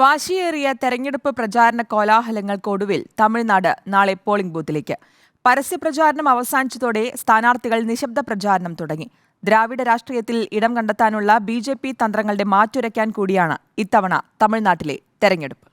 വാശിയേറിയ തെരഞ്ഞെടുപ്പ് പ്രചാരണ കോലാഹലങ്ങൾക്കൊടുവിൽ തമിഴ്നാട് നാളെ പോളിംഗ് ബൂത്തിലേക്ക്. പരസ്യപ്രചാരണം അവസാനിച്ചതോടെ സ്ഥാനാർത്ഥികൾ നിശബ്ദ പ്രചാരണം തുടങ്ങി. ദ്രാവിഡ രാഷ്ട്രീയത്തിൽ ഇടം കണ്ടെത്താനുള്ള ബി ജെ പി തന്ത്രങ്ങളുടെ മാറ്റുരയ്ക്കാൻ കൂടിയാണ് ഇത്തവണ തമിഴ്നാട്ടിലെ തെരഞ്ഞെടുപ്പ്.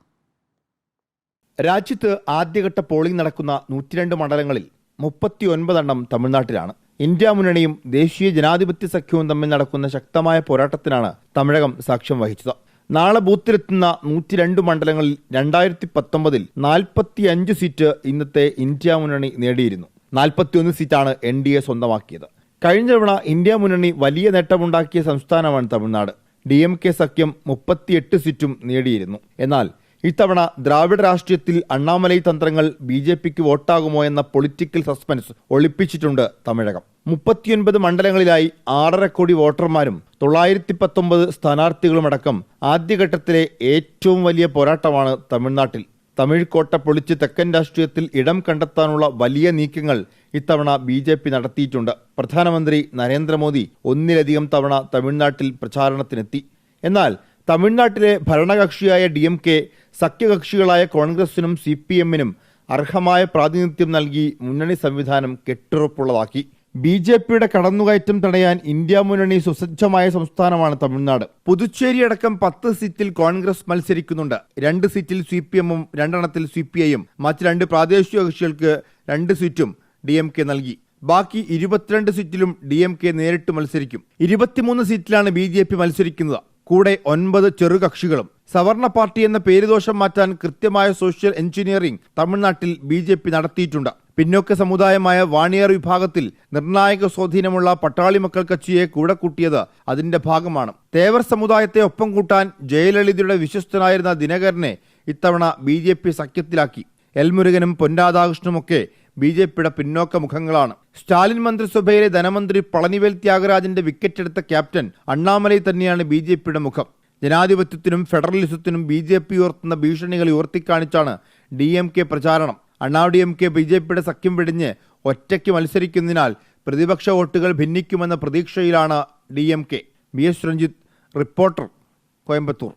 രാജ്യത്ത് ആദ്യഘട്ട പോളിംഗ് നടക്കുന്ന നൂറ്റിരണ്ട് മണ്ഡലങ്ങളിൽ മുപ്പത്തിയൊൻപതെണ്ണം തമിഴ്നാട്ടിലാണ്. ഇന്ത്യ മുന്നണിയും ദേശീയ ജനാധിപത്യ സഖ്യവും തമ്മിൽ നടക്കുന്ന ശക്തമായ പോരാട്ടത്തിനാണ് തമിഴകം സാക്ഷ്യം വഹിച്ചത്. നാളെ ബൂത്തിലെത്തുന്ന നൂറ്റിരണ്ട് മണ്ഡലങ്ങളിൽ രണ്ടായിരത്തി പത്തൊമ്പതിൽ നാൽപ്പത്തിയഞ്ച് സീറ്റ് ഇന്നത്തെ ഇന്ത്യ മുന്നണി നേടിയിരുന്നു. നാൽപ്പത്തിയൊന്ന് സീറ്റാണ് എൻ ഡി എ സ്വന്തമാക്കിയത്. കഴിഞ്ഞ തവണ ഇന്ത്യ മുന്നണി വലിയ നേട്ടമുണ്ടാക്കിയ സംസ്ഥാനമാണ് തമിഴ്നാട്. ഡി എം കെ സഖ്യം മുപ്പത്തിയെട്ട് സീറ്റും നേടിയിരുന്നു. എന്നാൽ ഇത്തവണ ദ്രാവിഡ രാഷ്ട്രീയത്തിൽ അണ്ണാമലൈ തന്ത്രങ്ങൾ ബി ജെ പിക്ക് വോട്ടാകുമോ എന്ന പൊളിറ്റിക്കൽ സസ്പെൻസ് ഒളിപ്പിച്ചിട്ടുണ്ട് തമിഴകം. മുപ്പത്തിയൊൻപത് മണ്ഡലങ്ങളിലായി ആറര കോടി വോട്ടർമാരും തൊള്ളായിരത്തി പത്തൊമ്പത് സ്ഥാനാർത്ഥികളുമടക്കം ആദ്യഘട്ടത്തിലെ ഏറ്റവും വലിയ പോരാട്ടമാണ് തമിഴ്നാട്ടിൽ. തമിഴ് കോട്ട പൊളിച്ച് തെക്കൻ രാഷ്ട്രീയത്തിൽ ഇടം കണ്ടെത്താനുള്ള വലിയ നീക്കങ്ങൾ ഇത്തവണ ബി ജെ പി നടത്തിയിട്ടുണ്ട്. പ്രധാനമന്ത്രി നരേന്ദ്രമോദി ഒന്നിലധികം തവണ തമിഴ്നാട്ടിൽ പ്രചാരണത്തിനെത്തി. എന്നാൽ തമിഴ്നാട്ടിലെ ഭരണകക്ഷിയായ ഡി എം കെ സഖ്യകക്ഷികളായ കോൺഗ്രസിനും സി പി എമ്മിനും അർഹമായ പ്രാതിനിധ്യം നൽകി മുന്നണി സംവിധാനം കെട്ടുറപ്പുള്ളതാക്കി. ബി ജെ പിയുടെ കടന്നുകയറ്റം തടയാൻ ഇന്ത്യ മുന്നണി സുസജ്ജമായ സംസ്ഥാനമാണ് തമിഴ്നാട്. പുതുച്ചേരി അടക്കം പത്ത് സീറ്റിൽ കോൺഗ്രസ് മത്സരിക്കുന്നുണ്ട്. രണ്ട് സീറ്റിൽ സി പി എമ്മും രണ്ടെണ്ണത്തിൽ സി പി ഐയും. മറ്റ് രണ്ട് പ്രാദേശിക കക്ഷികൾക്ക് രണ്ട് സീറ്റും ഡി എം കെ നൽകി. ബാക്കി ഇരുപത്തിരണ്ട് സീറ്റിലും ഡി എം കെ നേരിട്ട് മത്സരിക്കും. ഇരുപത്തിമൂന്ന് സീറ്റിലാണ് ബി ജെ പി മത്സരിക്കുന്നത്. കൂടെ ഒൻപത് ചെറുകക്ഷികളും. സവർണ പാർട്ടി എന്ന പേരുദോഷം മാറ്റാൻ കൃത്യമായ സോഷ്യൽ എഞ്ചിനീയറിംഗ് തമിഴ്നാട്ടിൽ ബി ജെ പി നടത്തിയിട്ടുണ്ട്. പിന്നോക്ക സമുദായമായ വാണിയർ വിഭാഗത്തിൽ നിർണായക സ്വാധീനമുള്ള പട്ടാളി മക്കൾ കക്ഷിയെ കൂടെ കൂട്ടിയത് അതിന്റെ ഭാഗമാണ്. തേവർ സമുദായത്തെ ഒപ്പം കൂട്ടാൻ ജയലളിതയുടെ വിശ്വസ്തനായിരുന്ന ദിനകരനെ ഇത്തവണ ബി ജെ പി സഖ്യത്തിലാക്കി. എൽമുരുകനും പൊൻരാധാകൃഷ്ണനുമൊക്കെ ബി ജെ പിയുടെ പിന്നോക്ക മുഖങ്ങളാണ് സ്റ്റാലിൻ മന്ത്രിസഭയിലെ ധനമന്ത്രി പളനിവേൽ ത്യാഗരാജന്റെ വിക്കറ്റെടുത്ത ക്യാപ്റ്റൻ അണ്ണാമലൈ തന്നെയാണ് ബി ജെ പിയുടെ മുഖം. ജനാധിപത്യത്തിനും ഫെഡറലിസത്തിനും ബി ജെ പി ഉയർത്തുന്ന ഭീഷണികൾ ഉയർത്തിക്കാണിച്ചാണ് ഡി എം കെ പ്രചാരണം. Anna D M K B J പിയുടെ സഖ്യം വെടിഞ്ഞ് ഒറ്റയ്ക്ക് മത്സരിക്കുന്നതിനാൽ പ്രതിപക്ഷ വോട്ടുകൾ ഭിന്നിക്കുമെന്ന പ്രതീക്ഷയിലാണ് D M K. B S Ranjith reporter Coimbatore.